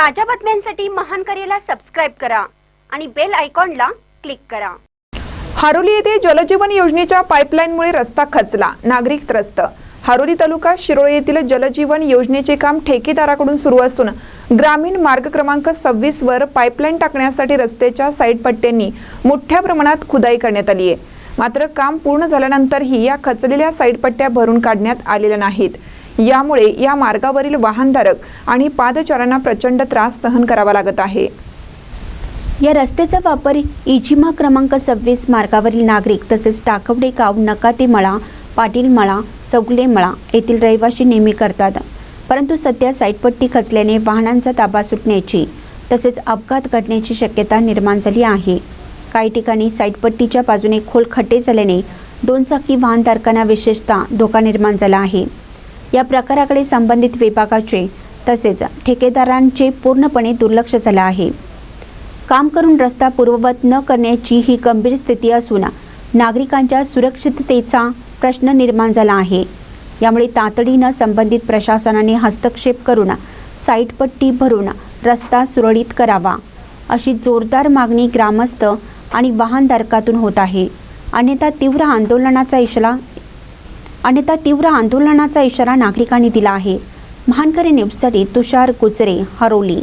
ताज्या बातम्यांसाठी महान करेला सबस्क्राईब करा आणि बेल आयकॉनला क्लिक करा. हारोली येथे जलजीवन योजनेच्या पाईपलाईनमुळे रस्ता खचला. नागरिक त्रस्त. हारोली तालुका शिरोळे येथील जलजीवन योजनेचे काम ठेकेदाराकडून सुरू असून ग्रामीण मार्ग क्रमांक सव्वीस वर पाईपलाईन टाकण्यासाठी रस्त्याच्या साईड पट्ट्यांनी मोठ्या प्रमाणात खुदाई करण्यात आली आहे. मात्र काम पूर्ण झाल्यानंतरही या खचलेल्या साईड पट्ट्या भरून काढण्यात आलेल्या नाहीत. यामुळे या मार्गावरील वाहनधारक आणि पादचाऱ्यांना प्रचंड त्रास सहन करावा लागत आहे. या रस्त्याचा वापर इजिमा क्रमांक सव्वीस मार्गावरील नागरिक तसेच टाकवडे गाव नकाते मळा पाटील मळा चौगले मळा येथील रहिवाशी नेहमी करतात. परंतु सध्या साईटपट्टी खचल्याने वाहनांचा ताबा सुटण्याची तसेच अपघात घडण्याची शक्यता निर्माण झाली आहे. काही ठिकाणी साईटपट्टीच्या बाजूने खोल खड्डे झाल्याने दोन चाकी वाहनधारकांना विशेषतः धोका निर्माण झाला आहे. या प्रकाराकडे संबंधित विभागाचे तसेच ठेकेदारांचे पूर्णपणे दुर्लक्ष झालं आहे. काम करून रस्ता पूर्ववत न करण्याची ही गंभीर स्थिती असून नागरिकांच्या सुरक्षिततेचा प्रश्न निर्माण झाला आहे. यामुळे तातडीनं संबंधित प्रशासनाने हस्तक्षेप करून साईटपट्टी भरून रस्ता सुरळीत करावा अशी जोरदार मागणी ग्रामस्थ आणि वाहनधारकातून होत आहे. अन्यथा तीव्र आंदोलनाचा इशारा अन्यथा तीव्र आंदोलनाचा इशारा नागरिकांनी दिला आहे. महानकरी न्यूजसाठी तुषार गुजरे हरोली.